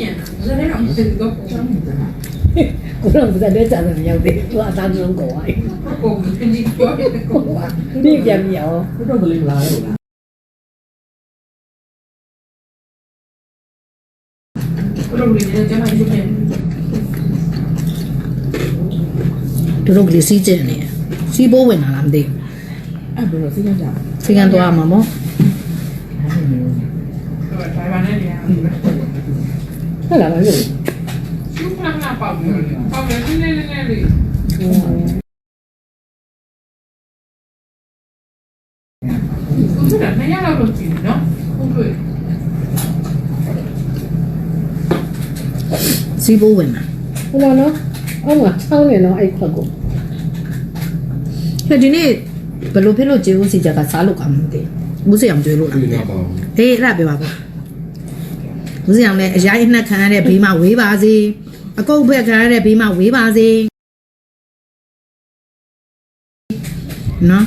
ပြန်ဇာတ်တော့မသိဘူးတော့ကျောင်းနေတာကိုတော့စတဲ့ကြတယ်မရောက်သေးဘူးသူအသားဆုံးကုန်သွားပြီကိုကင်းဒီပြောရတဲ့ကိုကဒီပြန်မြောင်းဘုတော့ကလေးမလာဘူးလားဘလို့လေးနဲ့ကျမရုပ်ပြန်တို့တို့ကလေးစီးကျင်နေစီးပိုးဝင်လာလားမသိဘူးအဲ့ဘယ်လိုစိတ်ကြကြစီကန်သွားမှာမောတော့ထိုင်ပါနဲ့လေ ဟုတ်လားမလို့ရှုခဏခဏပေါက်ပြီးပေါက်တယ်နည်းနည်းနည်းလေးကိုကလည်းမရတော့လို့ကြည့်နော်ဟုတ်ကဲ့စီးပိုးဝင်လာဟိုမှာနော်အောက်မှာချောင်းနေတော့အဲ့ဖက်ကိုဟဲ့ဒီနေ့ဘယ်လိုဖြစ်လို့ကျေဦးစီချက်ကစားလို့ကောင်းမသိဘူးဦးစရအောင်ကြွေးလို့လားဒီနာပါဘူးဟေးအဲ့ဒါပြောပါပေါ့ ဦးစရအောင်လည်းအရိုက်အနှက်ခံရတဲ့ဘေးမှာဝေးပါစေအကုတ်ဖက်ခံရတဲ့ဘေးမှာဝေးပါစေနော်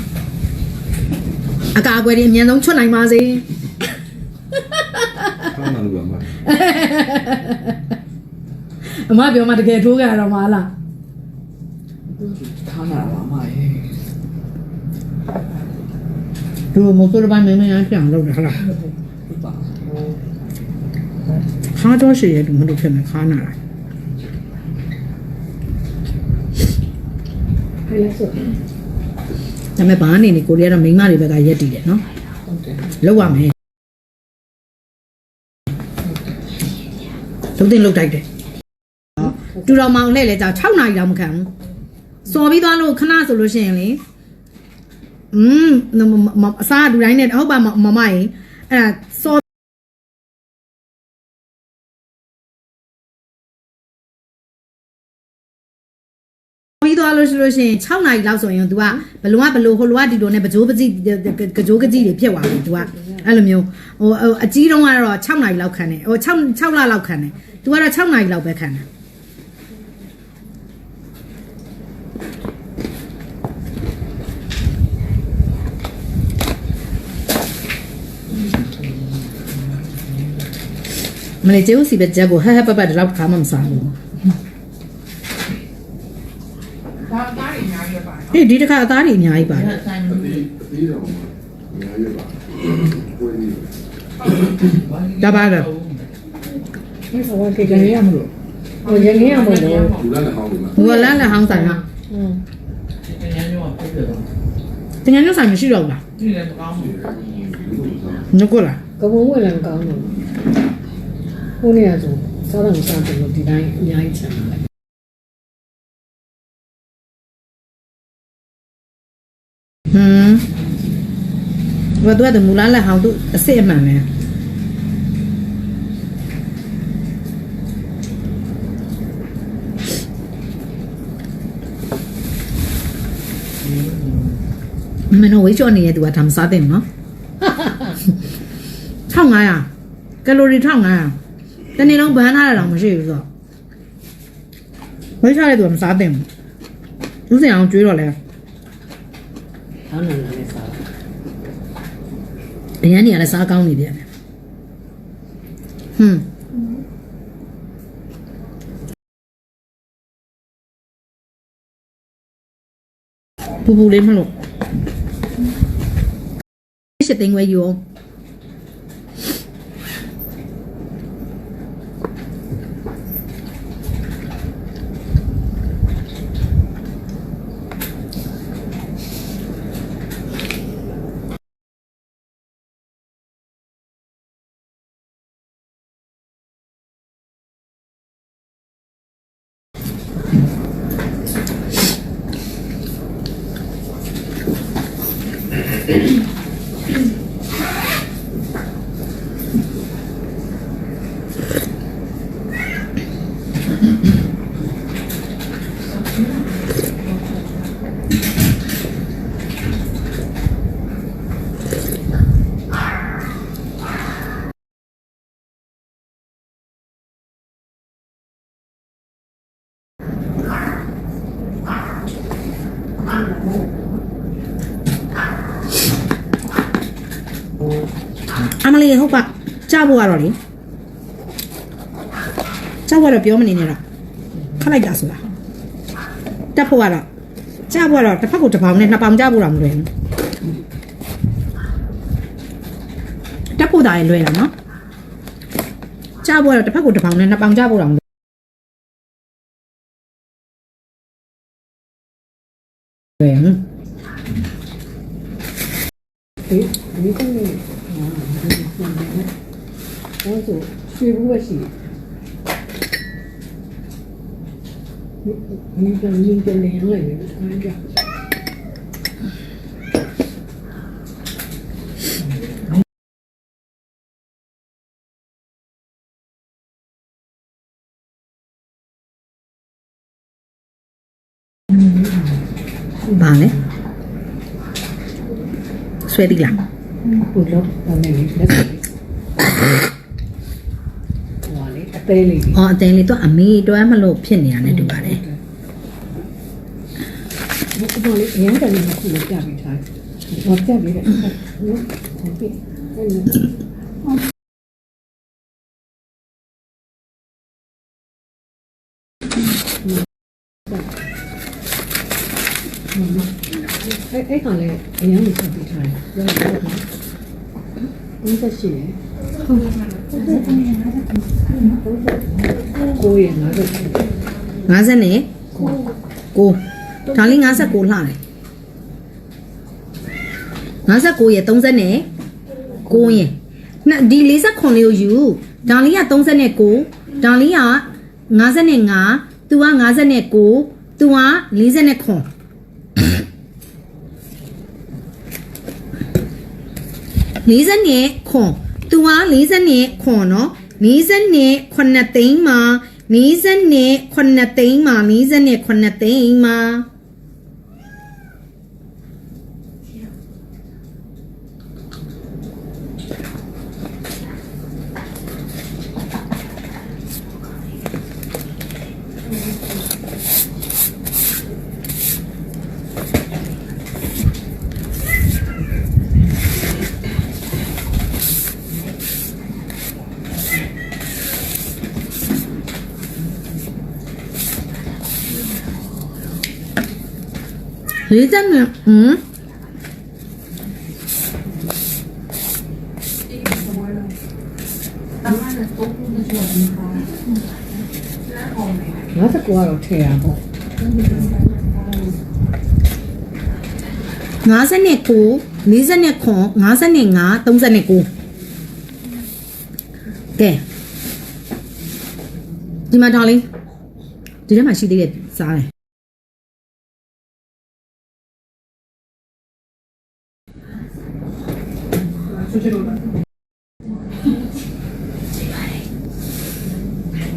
အကာအကွယ်တွေအမြန်ဆုံးချွတ်နိုင်ပါစေခေါင်းနာလို့ပါမှာအမပြောမှတကယ်ထိုးကြရတော့မလားထားနာပါမရဲ့သူမဆိုးတဲ့ပိုင်းမင်းမင်းပြန်လုပ်တယ်ဟုတ်လားဟုတ်ပါ ခါတော့ရှိရဲ့သူမလို့ဖြစ်နေခါနာလားအဲ့လဲဆိုဒါပေမဲ့ဘာအနေနဲ့ကိုရီးယားတော့မိန်းမတွေဘက်ကရက်တည်တယ်နော်ဟုတ်တယ်လောက်ရမယ်လုံးတင်လုတ်တိုက်တယ်တူတော်မောင်လှည့်လဲကြောင်6နာရီတော့မခံဘူးစော်ပြီးသွားလို့ခဏဆိုလို့ရှိရင်လေอืมအစားဒူတိုင်းနဲ့ဟုတ်ပါမမရင်အဲ့ဒါ လို့ရှိလို့ရှိရင်6နာရီလောက်ဆိုရင် तू ကဘလုံးကဘလို့ဟိုလိုကဒီလိုနဲ့ပကြိုးပကြည့်ကကြိုးကကြည့်တွေဖြစ်သွားပြီ तू ကအဲ့လိုမျိုးဟိုအကြီးတုံးကတော့6နာရီလောက်ခံတယ်ဟို6 6လလောက်ခံတယ် तू ကတော့6နာရီလောက်ပဲခံတယ်မလေးကျေးဦးစီပဲကြက်ကိုဟဟပပတလောက်ခါမှမစားဘူး ဒါသားရညာရပါအေးဒီတစ်ခါအသားတွေအများကြီးပါတယ်အသေးအသေးတော့မှာအများကြီးပါကိုယ်ကြီး ဒါပါလားအဲ့ဆိုကေကန်ရမလို့ဟိုရငင်းရမလို့လူလာလည်းဟောင်းနေမှာဟိုကလမ်းလည်းဟောင်းဆိုင်ဟာอืมတကယ်ရောပြည့်တယ်တော့တကယ်လို့ဆိုင်မရှိတော့ဘူးလားဒီလည်းမကောင်းဘူးညကိုလားကဘုံဝင်လည်းကောင်းတယ်ဟိုနေရာဆိုစားတော့မစားဘူးလို့ဒီတိုင်းအများကြီးချင်တယ် ဘာတော့တဲ့မူလာလည်းဟောင်းသူအစ်စ်အမှန်ပဲမင်းတို့ဝေးချော်နေရဲ့သူကဒါမစားတဲ့နော်1500ကယ်လိုရီ1500တနေ့လုံးဘန်းထားရတာမရှိဘူးဆိုတော့ဝေးချော်တဲ့သူကမစားတဲ့ဘူးသူစင်အောင်ကျွေးတော့လဲဆောင်းနေလည်းစား အရန်နေရလဲစားကောင်းနေပြန်တယ်ဟွန်းပူပူလေးမလို့ရှစ်သိန်းဝဲယူအောင် အမလေးဟုတ်ပါကြဖို့ကတော့လေကြောက်ကတော့ပြောမနေနဲ့တော့ခက်လိုက်တာဆိုတာတက်ဖို့ကတော့ကြားဖို့ကတော့တစ်ဖက်ကိုတစ်ပေါင်နဲ့နှစ်ပေါင်ကြားဖို့တော့မလွယ်ဘူးတက်ဖို့တာရလွယ်တာနော်ကြားဖို့ကတော့တစ်ဖက်ကိုတစ်ပေါင်နဲ့နှစ်ပေါင်ကြားဖို့တော့မလွယ်လွယ်ဘူး ဒီဒီကနေ့ဟာဒါ ဆိုရွှေဘူးပဲရှိဒီကနေ့ကလည်းလည်းအားကြဘာလဲဆွဲသီးလားဘု သေးလေးဟောအသေးလေးသူကအမေတွမ်းမလို့ဖြစ်နေတာနဲ့တူပါတယ်ဒီတော့လေရန်တယ်လို့ခုလည်းပြပေးထားတယ်။ဘာပြပေးလဲ။ဟုတ်ပြီ။ဟုတ်ပြီ။哎哎，好嘞，哎呀，你看，你看，然后。58လေဟုတ်ကဲ့ကိုရ59 50နဲ့9ဒါလေး59လှတယ်59ရဲ့30နဲ့9ရဲ့နှစ်ဒီ49လေးကိုယူဒါလေးက30နဲ့9ဒါလေးက55 तू က59 तू က49 40နဲ့ခွန်သူက40နဲ့ခွန်နော်40နဲ့9သိန်းမှာ40နဲ့9သိန်းမှာ40နဲ့9သိန်းမှာ 40နဲ့ဟမ်ငါစကွာတော့ထဲရပေါ့50နဲ့9 40နဲ့ခွန်50နဲ့5 39ကဲဒီမှာဒါလေးဒီထဲမှာရှိသေးတယ်စားတယ် ဆွချလို့လားဟ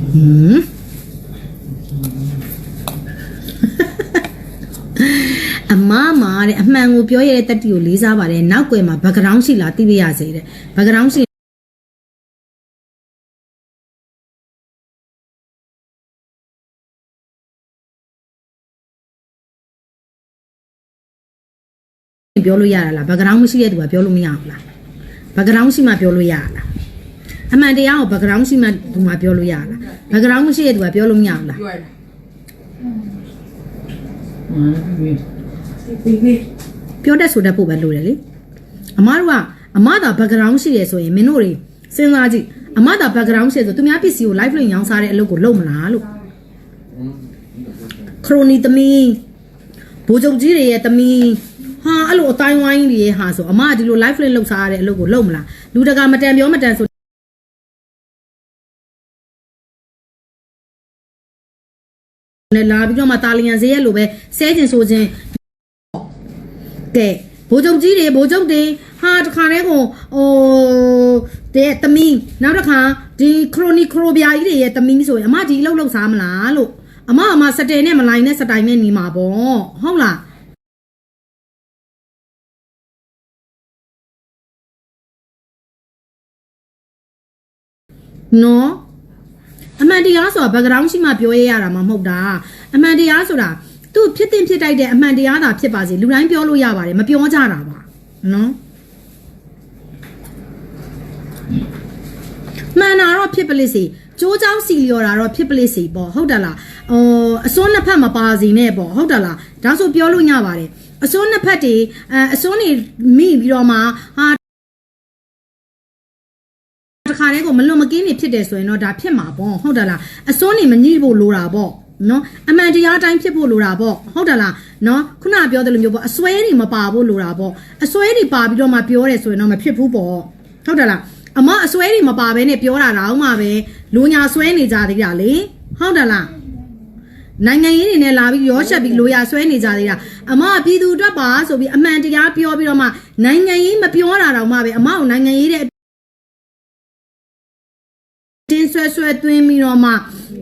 မ်အမမတဲ့အမှန်ကိုပြောရတဲ့တက်တီကိုလေးစားပါတယ်နောက်ွယ်မှာဘက်ဂရောင်းရှိလားသိပြရစေတဲ့ဘက်ဂရောင်းရှိပြောလို့ရတာလားဘက်ဂရောင်းမရှိတဲ့သူကပြောလို့မရဘူးလား ဘက်ဂရောင်းရှိမှပြောလို့ရတာလားအမှန်တရားကိုဘက်ဂရောင်းရှိမှသူမှပြောလို့ရတာလားဘက်ဂရောင်းမရှိတဲ့သူကပြောလို့မရဘူးလားပြောရတာဟမ်ပြီးပြီးပြီးပြောတတ်ဆိုတတ်ဖို့ပဲလိုတယ်လေအမားတို့ကအမသာ background ရှိရဆိုရင်မင်းတို့တွေစဉ်းစားကြည့်အမသာ background ရှိရဆိုသူများပစ္စည်းကို live link ရောင်းစားတဲ့အလုပ်ကိုလုပ်မလားလို့ခရိုနီသမီးဘိုးချုပ်ကြီးတွေရဲ့သမီး ဟာအဲ့လိုအတိုင်းဝိုင်းတွေရဲ့ဟာဆိုအမကဒီလို live link လုပ်စားရတဲ့အလုပ်ကိုလုပ်မလားလူတကာမတန်ပြောမတန်ဆိုနဲ့လာပြီးတော့မှတာလီယန်ဈေးရက်လိုပဲဆဲကျင်ဆိုခြင်းကဲဘိုးချုပ်ကြီးတွေဘိုးချုပ်တွေဟာတခါတည်းကိုဟိုတဲ့တမီးနောက်တစ်ခါဒီခရိုနီခရိုဘီယာကြီးတွေရဲ့တမီးဆိုရင်အမဒီလောက်လောက်စားမလားလို့အမအမစတဲနဲ့မလိုင်းနဲ့စတိုင်နဲ့နေမှာပေါ့ဟုတ်လား နော်အမှန်တရားဆိုတာ background ရှိမှပြောရရတာမှမဟုတ်တာအမှန်တရားဆိုတာသူ့ဖြစ်တင်ဖြစ်တိုက်တဲ့အမှန်တရားသာဖြစ်ပါစေလူတိုင်းပြောလို့ရပါတယ်မပြောကြတာပါနော်မှန်တာတော့ဖြစ်ပလိစေကျိုးချောင်းစီလျော်တာတော့ဖြစ်ပလိစေပေါ့ဟုတ်တယ်လားဟိုအစွန်းနှစ်ဖက်မပါစေနဲ့ပေါ့ဟုတ်တယ်လားဒါဆိုပြောလို့ညပါတယ်အစွန်းနှစ်ဖက်တွေအဲအစွန်းတွေမိပြီးတော့မှဟာတ ခါတည်းကိုမလွန်မကင်းနေဖြစ်တယ်ဆိုရင်တော့ဒါဖြစ်မှာပေါ့ဟုတ်တယ်လားအစွန်းနေမညှိဖို့လိုတာပေါ့နော်အမှန်တရားတိုင်းဖြစ်ဖို့လိုတာပေါ့ဟုတ်တယ်လားနော်ခုနကပြောတယ်လို့မျိုးပေါ့အစွဲတွေမပါဖို့လိုတာပေါ့အစွဲတွေပါပြီးတော့မှပြောတယ်ဆိုရင်တော့မဖြစ်ဘူးပေါ့ဟုတ်တယ်လားအမအစွဲတွေမပါဘဲနဲ့ပြောတာတော့မှပဲလူညာဆွဲနေကြသေးတာလေဟုတ်တယ်လားနိုင်ငံရေးတွေနဲ့လာပြီးရောချက်ပြီးလိုရဆွဲနေကြသေးတာအမကပြည်သူအတွက်ပါဆိုပြီးအမှန်တရားပြောပြီးတော့မှနိုင်ငံရေးမပြောတာတော့မှပဲအမကိုနိုင်ငံရေးတဲ့ တင်းဆွဲဆွဲသွင်းပြီးတော့မှ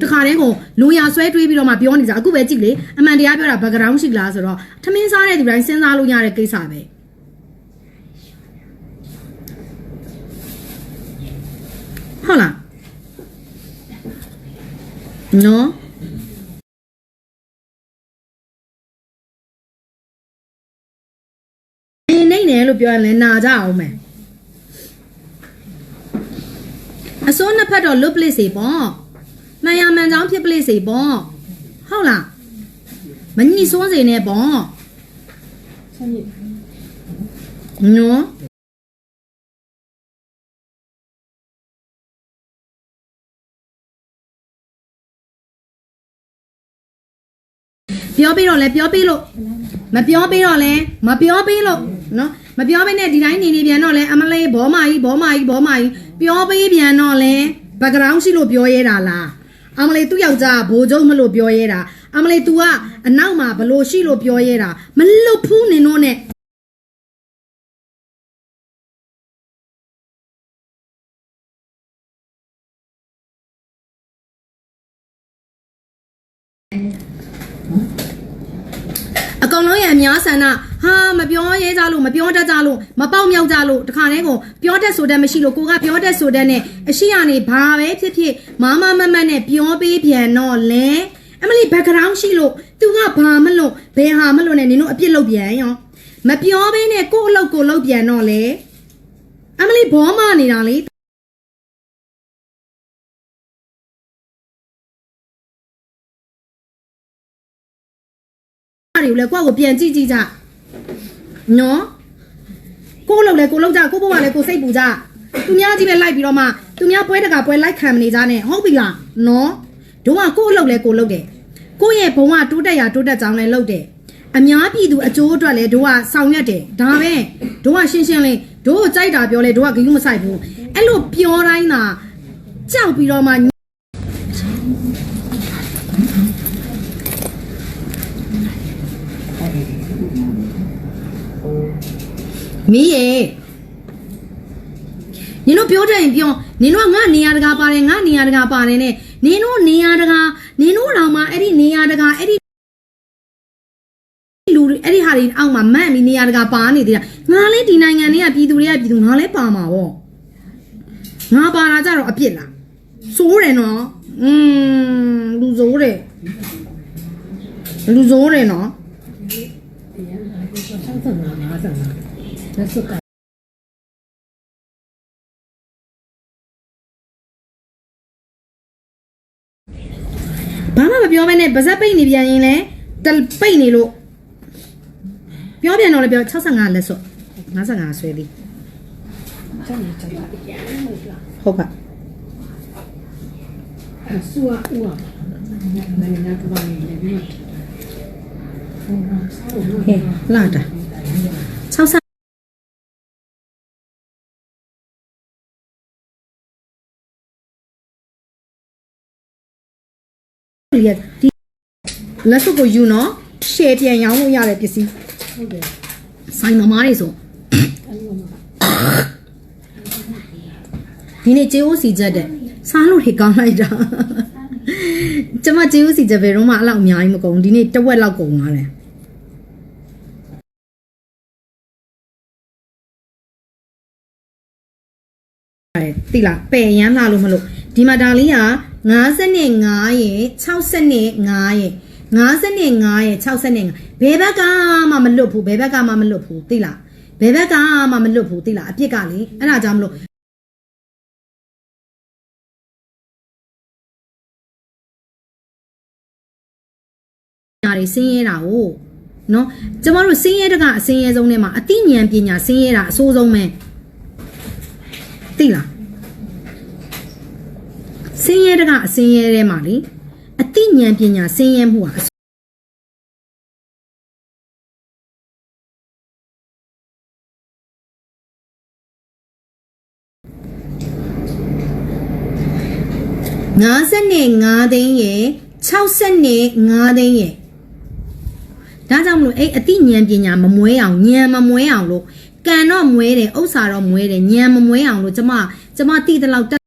တခါတည်းကိုလူရဆွဲတွေးပြီးတော့မှပြောနေကြအခုပဲကြည့်လေအမှန်တရားပြောတာ background ရှိလားဆိုတော့ထမင်းစားတဲ့သူတိုင်းစဉ်းစားလို့ရတဲ့ကိစ္စပဲဟုတ်လားနော်နေနေတယ်လို့ပြောရင်လည်းနာကြအောင်မယ် အစိုးနှစ်ဖက်တော့လွတ်ပလိစေပေါ့မှန်ရမှန်ချောင်းဖြစ်ပလိစေပေါ့ဟုတ်လားမညှိစွန်းစေနဲ့ပေါ့ဆက်မြစ်နော်ပြောပြီးတော့လဲပြောပြီးလို့မပြောပြီးတော့လဲမပြောပြီးလို့နော် မပြောဘဲနဲ့ဒီတိုင်းနေနေပြန်တော့လဲအမလေးဘောမကြီးဘောမကြီးဘောမကြီးပြောပြီးပြန်တော့လဲ background ရှိလို့ပြောရဲတာလားအမလေးသူ့ယောက်ျားဘိုးကျုံမလို့ပြောရဲတာအမလေး तू ကအနောက်မှာဘလို့ရှိလို့ပြောရဲတာမလွတ်ဖူးနေတော့နဲ့အကောင်လုံးရဲ့အများဆန္ဒ ဟာမပြောရဲကြလို့မပြောတတ်ကြလို့မပေါက်မြောက်ကြလို့တခါတည်းကိုပြောတတ်ဆိုတတ်မရှိလို့ကိုကပြောတတ်ဆိုတတ်နဲ့အရှိရနေဘာပဲဖြစ်ဖြစ်မမမမတ်နဲ့ပြောပေးပြန်တော့လဲအမလီ background ရှိလို့ तू ကဘာမလို့ဘယ်ဟာမလို့နဲ့နင်တို့အပြစ်လုပ်ပြန်ရောမပြောဘဲနဲ့ကို့အလုပ်ကိုလုပ်ပြန်တော့လဲအမလီဘောမနေတာလေအဲ့ဒီကိုလေကိုယ့်ကိုပြန်ကြည့်ကြည့်ကြ နော်ကို့လုပ်လဲကိုလုပ်ကြကို့ဘဝလဲကိုစိတ်ပူကြသူများကြီးပဲလိုက်ပြီးတော့မှသူများပွဲတကပွဲလိုက်ခံမနေကြနဲ့ဟုတ်ပြီလားနော်တို့ကကို့အလုပ်လဲကိုလုပ်တယ်ကိုယ့်ရဲ့ဘဝတိုးတက်ရာတိုးတက်ကြောင်းလဲလုပ်တယ်အများပြည်သူအကျိုးအတွက်လဲတို့ကဆောင်ရွက်တယ်ဒါပဲတို့ကရှင်းရှင်းလေးတို့ကိုကြိုက်တာပြောလဲတို့ကဂရုမစိုက်ဘူးအဲ့လိုပြောတိုင်းသာကြောက်ပြီးတော့မှ မီးရေနင်တို့ပြောတယ်ရင်ပြောနင်တို့ကငါနေရာတကာပါတယ်ငါနေရာတကာပါတယ်နဲ့နင်တို့နေရာတကာနင်တို့တောင်မှအဲ့ဒီနေရာတကာအဲ့ဒီလူတွေအဲ့ဒီဟာတွေအောက်မှာမန့်ပြီးနေရာတကာပါနေသေးတာငါလည်းဒီနိုင်ငံတွေကပြည်သူတွေကပြည်သူငါလည်းပါမှာဗောငါပါလာကြတော့အပြစ်လားစိုးတယ်နော်อืมလူစိုးတယ်လူစိုးတယ်နော်ဆောက်စံမှာငါးစံမှာ လက်စွပ်ကဘာမှမပြောဘဲနဲ့ဗဇက်ပိတ်နေပြန်ရင်လည်းတပိတ်နေလို့ပြောပြန်တော့လည်းပြော65လက်စွပ်55ဆွဲသည်ချက်နေချက်တာပြန်လို့လားဟုတ်ကဲ့အဆူအဥอ่ะနိုင်ငံကဘာနေလဲပြီးတော့ဟိုဆောက်လို့ဟဲ့လာတာ60 ဒီ လက်စွပ်ကိုယူနော်ရှယ်ပြန်ရောင်းလို့ရတဲ့ပစ္စည်းဟုတ်တယ်ဆိုင်မမားတွေဆိုအဲ့လိုမှာဒီနေ့ကျေးဦးစီချက်တဲ့စားလို့တွေကောင်းလိုက်တာကျမကျေးဦးစီချက်ဘယ်တော့မှအဲ့လောက်အများကြီးမကုန်ဘူးဒီနေ့တစ်ဝက်လောက်ကုန်သွားတယ်အဲ့တိလားပယ်ရမ်းလာလို့မလို့ဒီမှာဒါလေးက 55ရဲ့65ရဲ့55ရဲ့65ဘယ်ဘက်ကမှမလွတ်ဘူးဘယ်ဘက်ကမှမလွတ်ဘူးသိလားဘယ်ဘက်ကမှမလွတ်ဘူးသိလားအပြစ်ကလေအဲ့ဒါကြောင့်မလို့ညာတွေဆင်းရဲတာကိုနော်ကျမတို့ဆင်းရဲတကအဆင်းရဲဆုံးထဲမှာအသိဉာဏ်ပညာဆင်းရဲတာအဆိုးဆုံးပဲသိလား ဆင်းရဲတကအဆင်းရဲထဲမှာလေအသိဉာဏ်ပညာဆင်းရဲမှုဟာအဆိုး55သိန်းရဲ့65သိန်းရဲ့ဒါကြောင့်မလို့အဲ့အသိဉာဏ်ပညာမမွဲအောင်ဉာဏ်မမွဲအောင်လို့ကံတော့မွဲတယ်ဥစ္စာတော့မွဲတယ်ဉာဏ်မမွဲအောင်လို့ကျမကျမတိတဲ့လောက်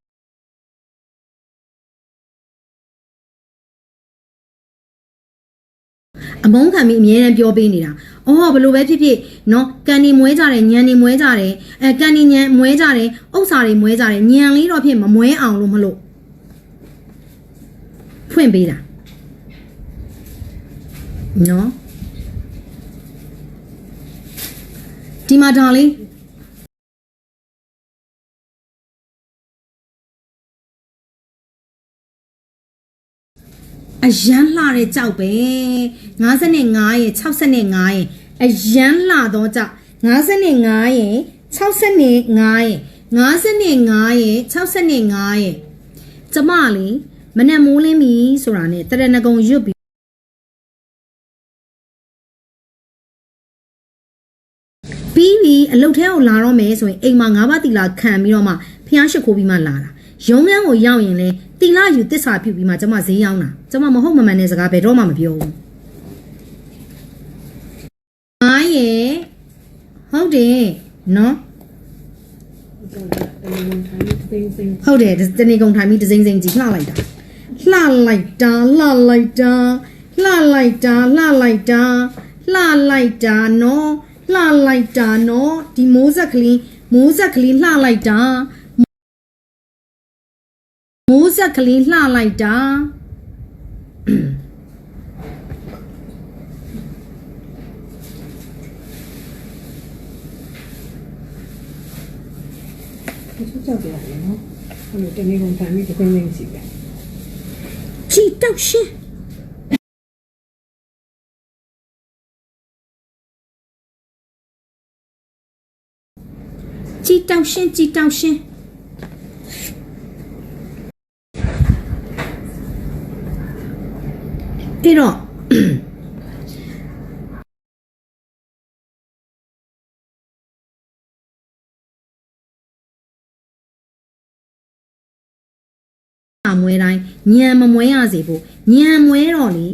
အမုန်းခံပြီးအမြဲတမ်းပြောပေးနေတာ။အော်ဘယ်လိုပဲဖြစ်ဖြစ်နော်ကန်ဒီမွဲကြတယ်ညံဒီမွဲကြတယ်အဲကန်ဒီညံမွဲကြတယ်ဥစ္စာတွေမွဲကြတယ်ညံလေးတော့ဖြစ်မမွဲအောင်လို့မလို့ဖွင့်ပေးတာနော်ဒီမှာဒါလေး အရန်လှတဲ့ကြောက်ပဲ55ရဲ့65ရဲ့အရန်လှတော့ကြောက်55ရဲ့65ရဲ့55ရဲ့65ရဲ့ကျမလေးမနဲ့မိုးလင်းပြီဆိုတာနဲ့တရဏဂုံရွတ်ပြီးပြီးပြီအလုတ်ထဲကိုလာတော့မယ်ဆိုရင်အိမ်မှာငါးပါးတီလာခံပြီးတော့မှဖျားရှိခိုးပြီးမှလာတာ ရုံးခန်းကိုရောက်ရင်လေတီလာယူတစ္ဆာပြုတ်ပြီးမှကျမဈေးရောက်တာကျမမဟုတ်မမှန်တဲ့စကားဘယ်တော့မှမပြောဘူးအားရဲ့ဟုတ်တယ်နော်အဲ့လိုထိုင်နေသိသိဟုတ်တယ်တနေကုန်ထိုင်ပြီးဒစိမ့်စိမ့်ကြီးလှလိုက်တာလှလိုက်တာလှလိုက်တာလှလိုက်တာလှလိုက်တာလှလိုက်တာနော်လှလိုက်တာနော်ဒီမိုးဆက်ကလေးမိုးဆက်ကလေးလှလိုက်တာမိုးဆ က်ကလေးလှလိုက်တာသူကြောက်ကြတယ်နော်အဲ့လိုတနေ့ကုန်ထိုင်ပြီးသိသိရှိတယ်ကြည်တောက်ရှင်ကြည်တောက်ရှင်ကြည်တောက်ရှင် အဲ့တော့အမွဲတိုင်းညံမမွဲရစေဖို့ညံမွဲတော့လေ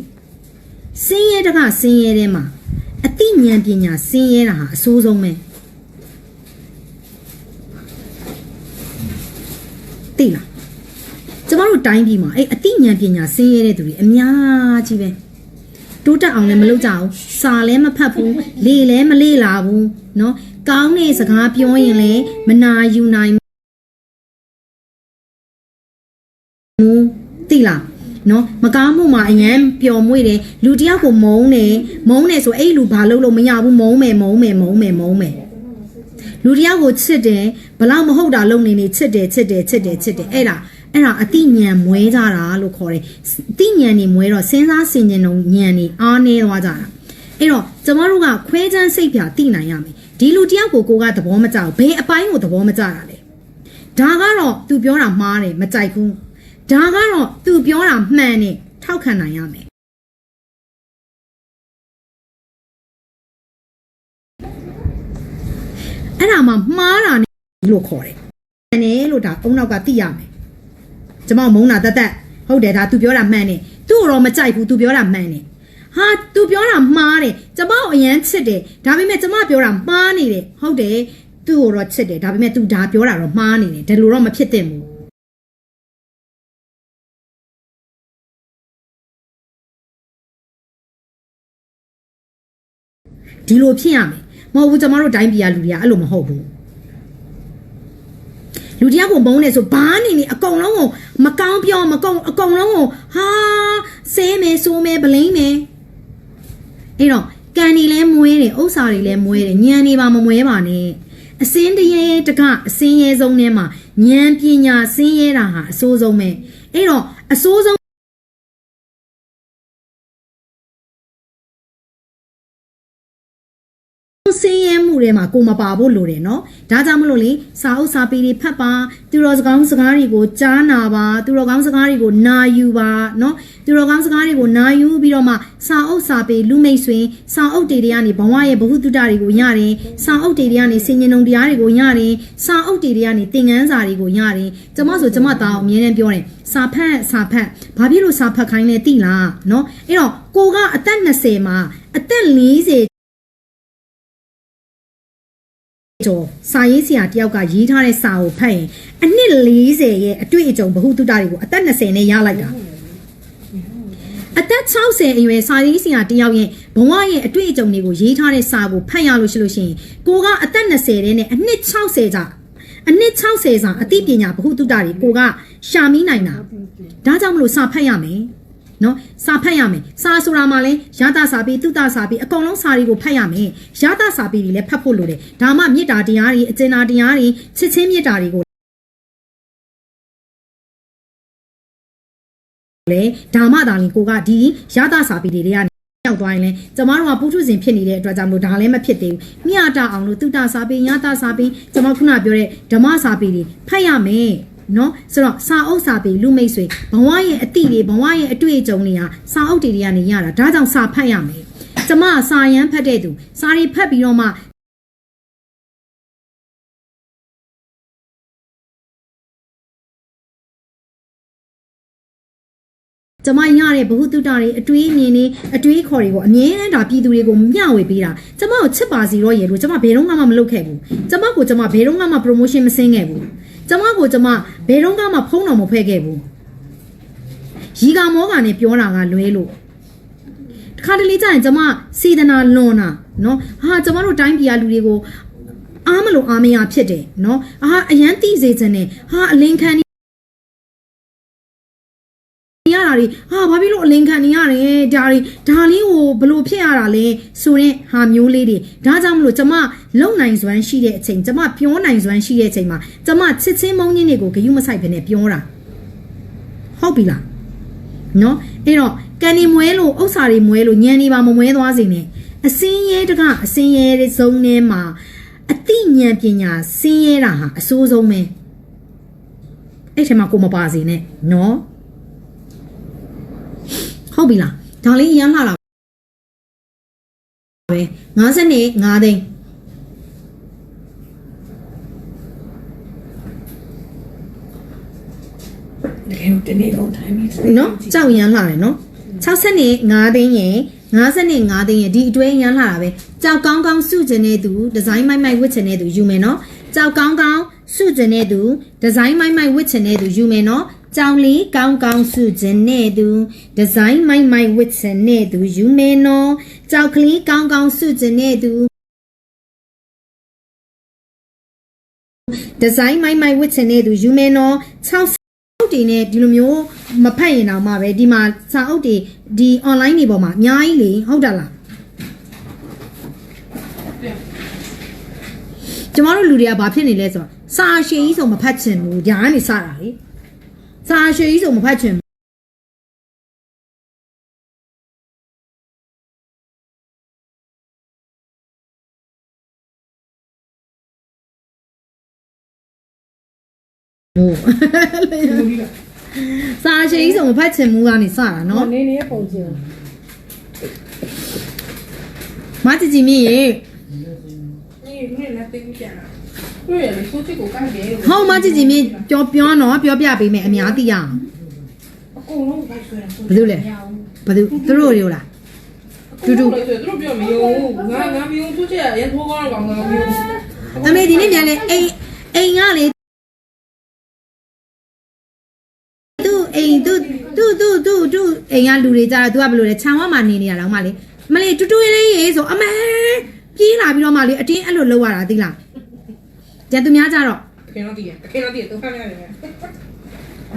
စင်းရဲတကစင်းရဲထဲမှာအတိညံပညာစင်းရဲတာဟာအဆိုးဆုံးပဲသိလား ကျမတို့တိုင်းပြည်မှာအဲ့အတိညံပညာစင်းရဲတဲ့သူတွေအများကြီးပဲတိုးတက်အောင်လည်းမလုပ်ကြဘူးစာလည်းမဖတ်ဘူးလေလည်းမလေ့လာဘူးเนาะကောင်းတဲ့စကားပြောရင်လည်းမနာယူနိုင် ဘူးသိလားနော်မကားမှုမှာအရန်ပျော်မွေ့တယ်လူတယောက်ကိုမုန်းတယ်မုန်းတယ်ဆိုအဲ့လူဘာလုပ်လို့မရဘူးမုန်းမယ်မုန်းမယ်မုန်းမယ်မုန်းမယ်လူတယောက်ကိုချစ်တယ်ဘလောက်မဟုတ်တာလုပ်နေနေချစ်တယ်ချစ်တယ်ချစ်တယ်ချစ်တယ်အဲ့ဒါ အဲ့ဒါအတိညာဏ်မွဲကြတာလို့ခေါ်တယ်အတိညာဏ်နေမွဲတော့စဉ်းစားဆင်ခြင်တော့ဉာဏ်နေအားနေသွားကြတာအဲ့တော့ကျမတို့ကခွဲချမ်းစိတ်ပြတိနိုင်ရမယ်ဒီလူတယောက်ကိုကိုကသဘောမကျဘူးဘယ်အပိုင်းကိုသဘောမကျတာလဲဒါကတော့ तू ပြောတာမှားတယ်မကြိုက်ဘူးဒါကတော့ तू ပြောတာမှန်တယ်ထောက်ခံနိုင်ရမယ်အဲ့ဒါမှမှားတာနဲ့လို့ခေါ်တယ်။နဲ့လို့ဒါအုံနောက်ကသိရမယ်။ ကျမမုံတာတက်တက်ဟုတ်တယ်ဒါ तू ပြောတာမှန်တယ်။ तू တော့မကြိုက်ဘူး तू ပြောတာမှန်တယ်။ဟာ तू ပြောတာမှားတယ်။ကျမကိုအရန်ချစ်တယ်။ဒါပေမဲ့ကျမပြောတာမှားနေတယ်။ဟုတ်တယ်။ तू ကိုတော့ချစ်တယ်။ဒါပေမဲ့ तू ဒါပြောတာတော့မှားနေတယ်။ဒါလိုတော့မဖြစ်သင့်ဘူး။ ဒီလိုဖြစ်ရမယ်မဟုတ်ဘူးကျမတို့တိုင်းပြည်ကလူတွေကအဲ့လိုမဟုတ်ဘူး လူတယောက်ကိုမုန်းနေဆိုဘာနေနေအကုန်လုံးကိုမကောင်းပြောမကောင်းအကုန်လုံးကိုဟာဆဲမယ်ဆိုးမယ်ဗလိမ့်မယ်အဲ့တော့ကန်နေလဲမွေးတယ်ဥစ္စာတွေလဲမွေးတယ်ညံနေပါမမွဲပါနဲ့အစင်းတရေတကအစင်းရဲဆုံးထဲမှာဉာဏ်ပညာစင်းရဲတာဟာအဆိုးဆုံးပဲအဲ့တော့အဆိုးဆုံး စင်းရဲမှုတွေမှာကိုမပါဖို့လိုတယ်နော်ဒါကြောင့်မလို့လေစာအုပ်စာပေတွေဖတ်ပါသူတော်စကောင်းစကားတွေကိုကြားနာပါသူတော်ကောင်းစကားတွေကိုနာယူပါနော်သူတော်ကောင်းစကားတွေကိုနာယူပြီးတော့မှစာအုပ်စာပေလူမိတ်ဆွေစာအုပ်တွေတွေကနေဘဝရဲ့ဘ ഹു တုတတွေကိုရတယ်စာအုပ်တွေတွေကနေစင်ញင်ုံတရားတွေကိုရတယ်စာအုပ်တွေတွေကနေသင်ခန်းစာတွေကိုရတယ်ကျမဆိုကျမသားအောင်အမြဲတမ်းပြောတယ်စာဖတ်စာဖတ်ဘာဖြစ်လို့စာဖတ်ခိုင်းလဲသိလားနော်အဲ့တော့ကိုကအသက်20မှာအသက်40 ကျော်စာရေးဆရာတယောက်ကရေးထားတဲ့စာကိုဖတ်ရင်အနှစ်40ရဲ့အတွေ့အကြုံဘ ഹു တုတတွေကိုအသက်20နဲ့ရလိုက်တာအသက်60အရွယ်စာရေးဆရာတယောက်ရဲ့ဘဝရဲ့အတွေ့အကြုံတွေကိုရေးထားတဲ့စာကိုဖတ်ရလို့ရှိလို့ရှိရင်ကိုကအသက်20တဲ့နဲ့အနှစ်60ကြာအနှစ်60စာအသိပညာဘ ഹു တုတတွေကိုကရှာမိနိုင်တာဒါကြောင့်မလို့စာဖတ်ရမယ် နော်စာဖတ်ရမယ်စာဆိုတာမှလည်းရတာစာပေတုတစာပေအကုန်လုံးစာတွေကိုဖတ်ရမယ်ရတာစာပေတွေလည်းဖတ်ဖို့လိုတယ်ဒါမှမေတ္တာတရားတွေအကျဉ်းသားတရားတွေချစ်ချင်းမေတ္တာတွေကိုလေဒါမှသာလင်ကိုကဒီရတာစာပေတွေတွေကရောက်သွားရင်လဲကျမတို့ကပုထုဇဉ်ဖြစ်နေတဲ့အတွက်ကြောင့်မလို့ဒါလည်းမဖြစ်သေးဘူးမြတ်တာအောင်လို့တုတစာပေညတာစာပေကျမခုနပြောတဲ့ဓမ္မစာပေတွေဖတ်ရမယ် နော်ဆိုတော့စာအုပ်စာပေလူမိတ်ဆွေဘဝရဲ့အတိတွေဘဝရဲ့အတွေ့အကြုံတွေဟာစာအုပ်တွေတွေကနေရတာဒါကြောင့်စာဖတ်ရမယ်ကျမစာရမ်းဖတ်တဲ့သူစာတွေဖတ်ပြီးတော့မှကျမရတဲ့ဘ ഹു တုတတွေအတွေးအမြင်တွေအတွေးခေါ်တွေကိုအမြဲတမ်းဒါပြည်သူတွေကိုမျှဝေပေးတာကျမကိုချစ်ပါစီတော့ရေလို့ကျမဘယ်တော့မှမလုပ်ခဲ့ဘူးကျမကိုကျမဘယ်တော့မှ promotion မဆင်းခဲ့ဘူး ကျမကိုကျမဘယ်တော့မှဖုံးတော်မဖွဲ့ခဲ့ဘူးရီကမောကနဲ့ပြောတာကလွဲလို့တခါတလေကျရင်ကျမစေတနာလွန်တာနော်ဟာကျမတို့တိုင်းပြည်ကလူတွေကိုအားမလို့အားမရဖြစ်တယ်နော်အာအရန်တိစေခြင်းနဲ့ဟာအလင်းခံ တာတွေဟာဘာဖြစ်လို့အလင်းခံနေရတယ်ဒါတွေဒါလေးကိုဘလို့ဖြစ်ရတာလဲဆိုတဲ့ဟာမျိုးလေးတွေဒါကြောင့်မလို့ကျမလုံနိုင်စွမ်းရှိတဲ့အချိန်ကျမပြောနိုင်စွမ်းရှိတဲ့အချိန်မှာကျမချစ်ချင်းမုန်းချင်းတွေကိုဂယုမဆိုင်ဘဲနဲ့ပြောတာဟုတ်ပြီလားနော်အဲ့တော့ကန်ဒီမွဲလို့ဥစ္စာတွေမွဲလို့ညံနေပါမမွဲသွားစေနဲ့အစင်းရဲတကအစင်းရဲတဲ့ဇုံထဲမှာအသိဉာဏ်ပညာစင်းရဲတာဟာအစိုးဆုံးပဲအဲ့ထဲမှာကိုမပါစေနဲ့နော် ဟုတ်ပြီလားဒါလေးအရမ်းလာတာပဲ50နဲ့5သိန်းတကယ်တနေ့တော့ထိုင်ပြီနော်ကြောက်ရမ်းလာတယ်နော်60နဲ့5သိန်းရယ်50နဲ့5သိန်းရယ်ဒီအတွဲရမ်းလာတာပဲကြောက်ကောင်းကောင်းစုကျင်တဲ့သူဒီဇိုင်းမိုက်မိုက်ဝစ်ချင်တဲ့သူယူမယ်နော်ကြောက်ကောင်းကောင်းစုကျင်တဲ့သူဒီဇိုင်းမိုက်မိုက်ဝစ်ချင်တဲ့သူယူမယ်နော် ကြောင်လေးကောင်းကောင်းစုကျင်တဲ့သူဒီဇိုင်းမိုက်မိုက်ဝစ်ချင်တဲ့သူယူမယ်နော်ကြောက်ကလေးကောင်းကောင်းစုကျင်တဲ့သူဒီဇိုင်းမိုင်းမိုင်းဝစ်ချင်တဲ့သူယူမယ်နော်60အုပ်တွေနဲ့ဒီလိုမျိုးမဖတ်ရင်တော့မှပဲဒီမှာစာအုပ်တွေဒီ online တွေပေါ်မှာအများကြီးလေဟုတ်တယ်လားကျမတို့လူတွေကဘာဖြစ်နေလဲဆိုတော့စာရှည်ကြီးဆိုမဖတ်ချင်ဘူးညာကနေစတာလေ စာရှည်ကြီးဆိုမဖတ်ချင်ဘူးဟုတ်စာရှည်ကြီးဆိုမဖတ်ချင်ဘူးကနေစတာနော် နေနေပုံစံ မကြည်ကြည်မြင့်ရေ นี่นี่นะติ๊กပြန်တာ တွေ့ရလေဆိုချစ်ကိုကိုက်တယ်ဟောမကြည်ကြည်မြင့်ပြောပြောနော်ပြောပြပေးမယ်အများသိရအောင်အကုန်လုံးကိုက်ဆွဲတာဘယ်လိုလဲဘယ်သူသူတို့တွေလားတူတူလေဆိုသူတို့ပြောမယုံငါငါမယုံသူချစ်ရရင်ထိုးကောင်းတော့ငါမယုံအမေဒီနေ့မြန်လေအိမ်အိမ်ကလေသူအိမ်သူသူသူသူသူအိမ်ကလူတွေကြတော့ तू ကဘယ်လိုလဲခြံဝမှာနေနေရတော့မှလေမလေးတူတူလေးရေဆိုအမေပြေးလာပြီးတော့မှလေအတင်းအဲ့လိုလောက်ရတာသိလား ကျန်သူများကြတော့တကယ်တော့တည်ရတကယ်တော့တည်တော့ဖမ်းရတယ်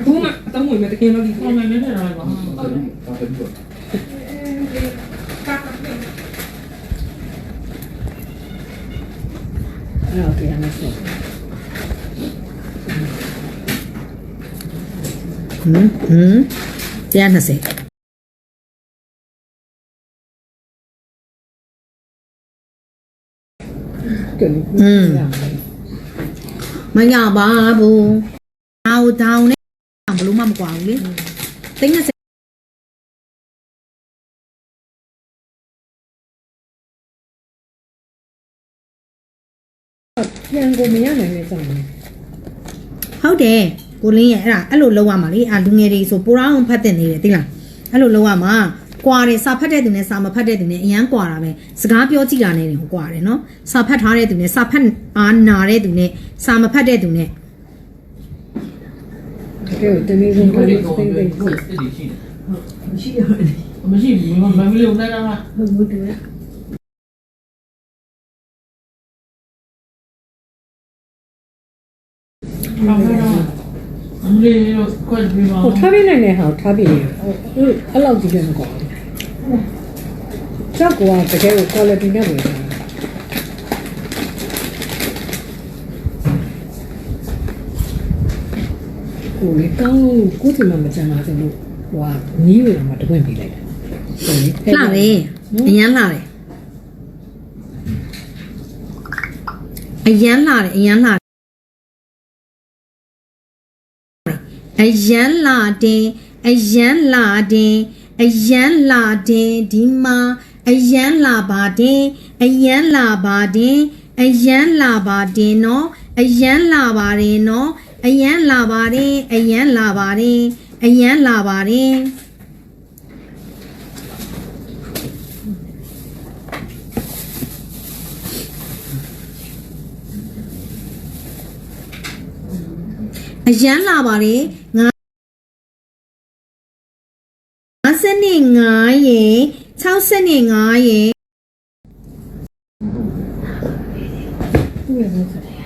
ဘူးမတမွေမဲ့တကယ်တော့တည်ဟုတ်မယ်နဲ့တော့ပါဒါတည်းကအဲ့တော့ပြန်မယ်ဆိုဟမ်ဟမ်120တယ်อืม မရပါဘူး။အော်တောင်းနဲ့ဘလို့မှမကွာဘူးလေ။သိန်း30ပြန်ကိုမရနိုင်တဲ့ကြောင့်ဟုတ်တယ်ကိုလင်းရဲ့အဲ့ဒါအဲ့လိုလောက်ရမှာလေအာလူငယ်တွေဆိုပိုရောင်းဖတ်တင်နေတယ်သိလားအဲ့လိုလောက်ရမှာ ကွာတယ်စာဖတ်တဲ့သူနဲ့စာမဖတ်တဲ့သူနဲ့အရန်ကွာတာပဲစကားပြောကြည့်တာနဲ့ကိုကွာတယ်နော်စာဖတ်ထားတဲ့သူနဲ့စာဖတ်အားနာတဲ့သူနဲ့စာမဖတ်တဲ့သူနဲ့တကယ်တနည်းဆုံးဒီကလိုတိကိုတ်ပဲတိတ်ကိုဟုတ်ယ်စစ်တယ်ရှိတယ်မရှိဘူးမမလေးနဲ့ကမှဟုတ်ဘူးတူရအမလေးအမလေးကိုခွက်ပြီးမှဟိုထားပြနိုင်တဲ့ဟာကိုထားပြနေဟိုအဲ့လောက်ကြီးလည်းမကွာ ကြောက်ကတကယ်ကို quality နဲ့ဝင်တာကိုလေကောင်းကိုယ်စီမမကြမ်းပါစေလို့ဟိုကနီးရမှာတပွင့်ပေးလိုက်တာဟုတ်လေလှတယ်အရန်လှတယ်အရန်လှတယ်အရန်လှတယ်အရန်လှတယ်အရန်လှတယ် အရန်လှတယ်ဒီမှာအရန်လှပါတယ်အရန်လှပါတယ်အရန်လှပါတယ်နော်အရန်လှပါတယ်နော်အရန်လှပါတယ်အရန်လှပါတယ်အရန်လှပါတယ်အရန်လာပါတယ်ငါ 59ရေ65ရေသူ့ရဲ့ဘုရား